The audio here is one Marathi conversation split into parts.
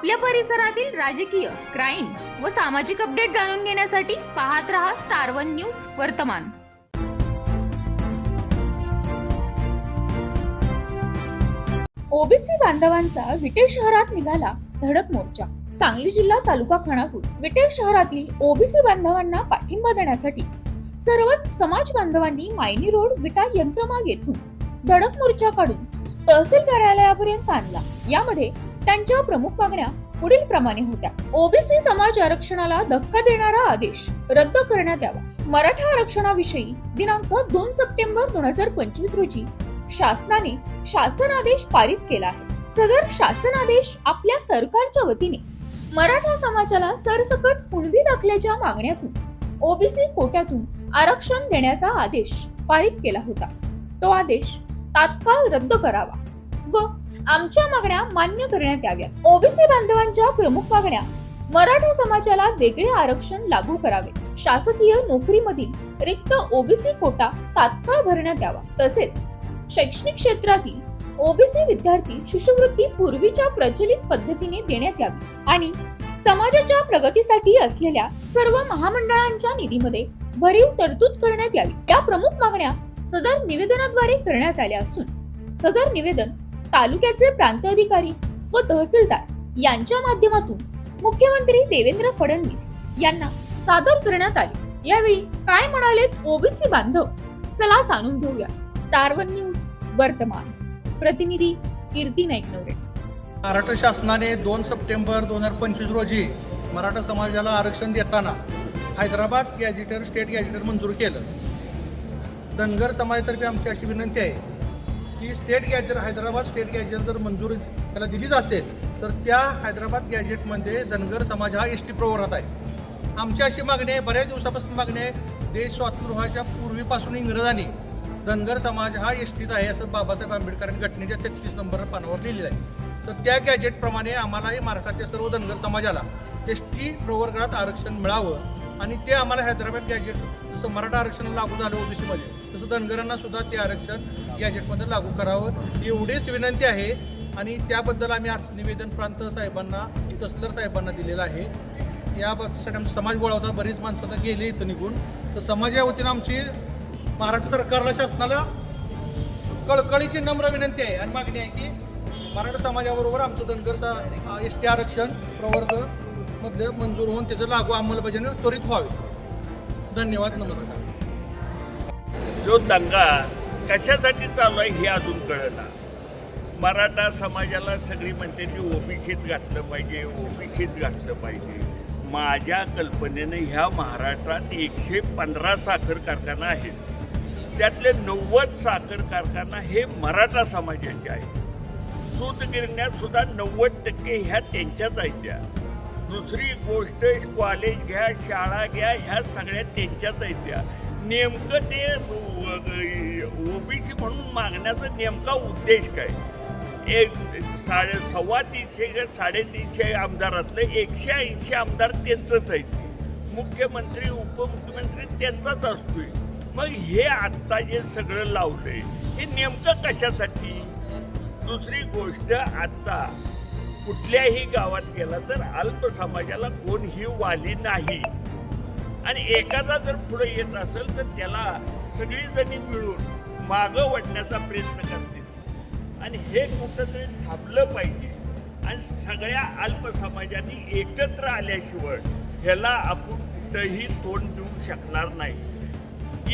आपल्या परिसरातील राजकीय क्राईम व सामाजिक अपडेट जाणून घेण्यासाठी पाहत रहा स्टार वन न्यूज वर्तमान. ओबीसी बांधवांचा विटे शहरात निघाला धडक मोर्चा. सांगली जिल्हा तालुका खानापूर विटे शहरातील ओबीसी बांधवांना पाठिंबा देण्यासाठी सर्वच समाज बांधवांनी मायनी रोड विटा यंत्रमाग येथून धडक मोर्चा काढून तहसील कार्यालयापर्यंत आणला. यामध्ये त्यांच्या प्रमुख मागण्या पुढील प्रमाणे होत्या. ओबीसी समाज आरक्षणाला धक्का देणारा आदेश रद्द करण्यात यावा. मराठा आरक्षणाविषयी दिनांक दोन सप्टेंबर दोन हजार पंचवीस रोजी शासनाने शासन आदेश पारित केला आहे. सदर शासन आदेश आपल्या सरकारच्या वतीने मराठा समाजाला सरसकट कुणबी दाखल्याच्या मागण्यातून ओबीसी कोट्यातून आरक्षण देण्याचा आदेश पारित केला होता. तो आदेश तात्काळ रद्द करावा व आमच्या मागण्या मान्य करण्यात याव्या ओबीसी बांधवांच्या प्रमुख मागण्या मराठा समाजाला वेगळे आरक्षण लागू करावे. शासकीय नोकरीमधील रिक्त ओबीसी कोटा तात्काळ भरण्यात यावा. तसेच शैक्षणिक क्षेत्रातील ओबीसी विद्यार्थी शिष्यवृत्ती पूर्वीच्या प्रचलित पद्धतीने देण्यात यावी आणि समाजाच्या प्रगतीसाठी असलेल्या सर्व महामंडळांच्या निधीमध्ये भरीव तरतूद करण्यात यावी. या प्रमुख मागण्या सदर निवेदनाद्वारे करण्यात आल्या असून सदर निवेदन तालुक्याचे प्रांत अधिकारी व तहसीलदार यांच्या माध्यमातून मुख्यमंत्री देवेंद्र फडणवीस यांना सादर करण्यात आले. यावेळी काय म्हणाले ओबीसी बांधव? चला जाणून घेऊया. स्टार वन न्यूज वर्तमान. प्रतिनिधी कीर्ती नाईकनवरे. महाराष्ट्र शासनाने दोन सप्टेंबर दोन हजार पंचवीस रोजी मराठा समाजाला आरक्षण देताना हैदराबाद गॅजेटर स्टेट गॅजेटर मंजूर केलं. धनगर समाजातर्फे आमची अशी विनंती आहे की state gazette Hyderabad state gazette जर मंजूर त्याला दिलीच असेल तर त्या हैदराबाद गॅजेटमध्ये धनगर समाज हा एस टी प्रवरात आहे. आमची अशी मागणी आहे बऱ्याच दिवसापासून मागणी आहे देश स्वातंत्र्य व्हायच्या पूर्वीपासून इंग्रजांनी धनगर समाज हा एस टीत आहे असं बाबासाहेब आंबेडकरांनी घटनेच्या छत्तीस नंबर पानावर लिहिलेलं आहे. तर त्या गॅजेटप्रमाणे आम्हालाही महाराष्ट्राच्या सर्व धनगर समाजाला एस टी प्रवर्गात आरक्षण मिळावं आणि ते आम्हाला हैदराबाद गॅजेट जसं मराठा आरक्षण लागू झालं ओबीसीमध्ये तसं धनगरांना सुद्धा ते आरक्षण गॅजेटमध्ये लागू करावं. एवढीच विनंती आहे. आणि त्याबद्दल आम्ही आज निवेदन प्रांत साहेबांना तसलर साहेबांना दिलेलं आहे. यासाठी आमचा समाज गोळा होता. बरीच माणसं आता गेली इथं निघून. तर समाजा वतीनं आमची महाराष्ट्र सरकारला शासनाला कळकळीची नम्र विनंती आहे आणि मागणी आहे की मराठा समाजाबरोबर आमचं धनगर सा एस टी आरक्षण प्रवर्ग मधलं मंजूर होऊन त्याचं लागू अंमलबजावणी त्वरित व्हावी. धन्यवाद. नमस्कार. जो दंगा कशासाठी चालू आहे हे अजून कळना मराठा समाजाला सगळी म्हणते की ओबीसीत घातलं पाहिजे ओबीसीत घातलं पाहिजे. माझ्या कल्पनेनं ह्या महाराष्ट्रात एकशे पंधरा साखर कारखाना आहेत. त्यातले नव्वद साखर कारखाना हे मराठा समाजाचे आहेत. सूतगिरण्यात सुद्धा नव्वद टक्के ह्या त्यांच्याच आहेत त्या. दुसरी गोष्ट कॉलेज घ्या शाळा घ्या ह्या सगळ्या त्यांच्याच आहेत त्या. नेमकं ते ओबीसी म्हणून मागण्याचा नेमका उद्देश काय? एक साडे सव्वा तीनशे का साडेतीनशे आमदारातले एकशे ऐंशी आमदार त्यांचंच आहेत. मुख्यमंत्री उपमुख्यमंत्री त्यांचाच असतोय. मग हे आत्ता जे सगळं लावलंय हे नेमकं कशासाठी? दुसरी गोष्ट आत्ता कुठल्याही गावात गेला तर अल्प समाजाला कोणही वाली नाही. आणि एखादा जर पुढे येत असेल तर त्याला सगळीजणी मिळून मागं वाटण्याचा प्रयत्न करतील. आणि हे कुठंतरी थांबलं पाहिजे. आणि सगळ्या अल्पसमाजांनी एकत्र आल्याशिवाय ह्याला आपण कुठंही तोंड देऊ शकणार नाही.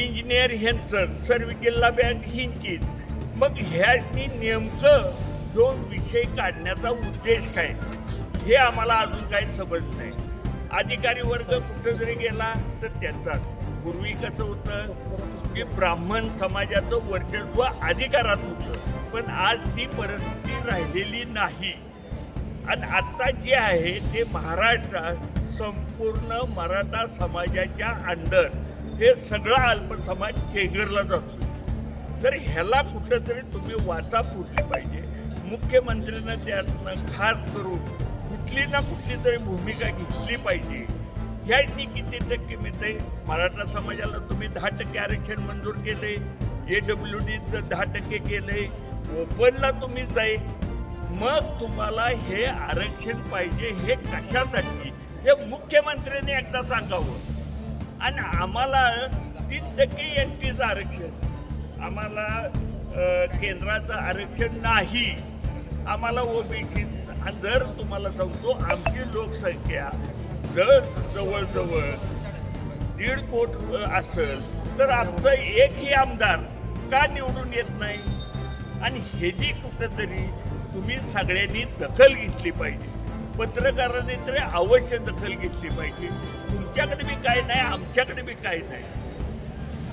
इंजिनियर ह्यांचं सर्व जिल्हा बँक हिंचीत मग ह्यांनी नेमकं जो विषय काढण्याचा उद्देश काय? हे आम्हाला अजून काही समज नाही. अधिकारी वर्ग कुठं जरी गेला तर त्यांचा पूर्वी कसं होतं की ब्राह्मण समाजाचं वर्चस्व अधिकारात होतं. पण आज ती परिस्थिती राहिलेली नाही. आणि आत्ता जे आहे ते महाराष्ट्रात संपूर्ण मराठा समाजाच्या अंडर हे सगळा अल्पसमाज चेगरला जातो तर ह्याला कुठंतरी तुम्ही वाचा फुटली पाहिजे. मुख्यमंत्र्यांना त्यातनं खास करून कुठली ना कुठली तरी भूमिका घेतली पाहिजे. ह्याची किती टक्के मिळते मराठा समाजाला तुम्ही दहा टक्के आरक्षण मंजूर केले ए डब्ल्यू डीचं दहा टक्के केले ओपनला तुम्ही जाईल. मग तुम्हाला हे आरक्षण पाहिजे हे कशासाठी? हे मुख्यमंत्र्यांनी एकदा सांगावं. आणि आम्हाला तीन टक्के एकटीचं आरक्षण. आम्हाला केंद्राचं आरक्षण नाही. आम्हाला ओबीसी जर तुम्हाला सांगतो आमची लोकसंख्या जर जवळजवळ दीड कोट असेल तर आमचा एकही आमदार का निवडून येत नाही? आणि ह्याची कुठंतरी तुम्ही सगळ्यांनी दखल घेतली पाहिजे. पत्रकारांनी तरी अवश्य दखल घेतली पाहिजे. तुमच्याकडे बी काय नाही आमच्याकडे बी काय नाही.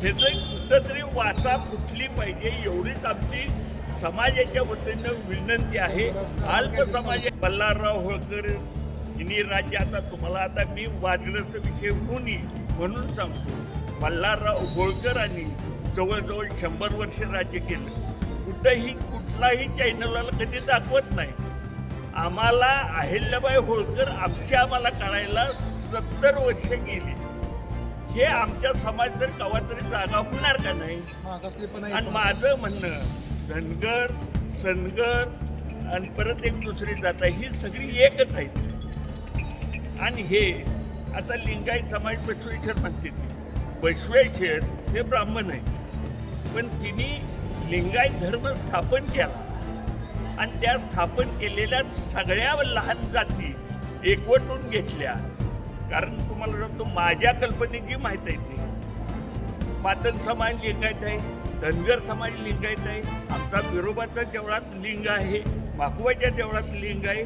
ह्याचं कुठंतरी वाचा फुटली पाहिजे एवढीच आमची समाजाच्या वतीनं विनंती आहे. अल्प समाज बल्लारराव होळकर हिनी राज्य आता तुम्हाला आता मी वादग्रस्त विषय होऊन म्हणून सांगतो. मल्हारराव होळकरांनी जवळजवळ शंभर वर्ष राज्य केलं. कुठंही कुठलाही चॅनलला कधी दाखवत नाही. आम्हाला अहिल्याबाई होळकर आमच्या आम्हाला कळायला सत्तर वर्ष गेली. हे आमच्या समाज तर कवा तरी जागा होणार का नाही? आणि माझं म्हणणं धनगर सनगर आणि परत एक दुसरी जात ही सगळी एकच आहेत. आणि हे आता लिंगायत समाज बसवेश्वर म्हणते ती बसवेश्वर हे ब्राह्मण आहे पण तिने लिंगायत धर्म स्थापन केला. आणि त्या स्थापन केलेल्या सगळ्या लहान जाती एकवटून घेतल्या. कारण तुम्हाला सांगतो माझ्या कल्पनेची माहीत आहे ती. मातन समाज लिंगायत आहे. धनगर समाज लिंगायत आहे. आमचा विरोबाच्या देवळात लिंग आहे माकुबाच्या देवळात लिंग आहे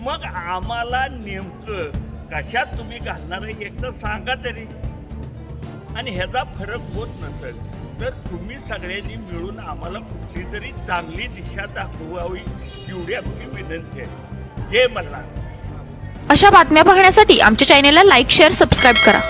मग आम्हाला नेमकं कशात तुम्ही घालणार आहे एकदा सांगा तरी. आणि ह्याचा फरक होत नसेल तर तुम्ही सगळ्यांनी मिळून आम्हाला कुठली तरी चांगली दिशा दाखवावी एवढी आमची विनंती आहे. जय मल्हार. अशा बातम्या पाहण्यासाठी आमच्या चॅनेलला लाईक शेअर सबस्क्राईब करा.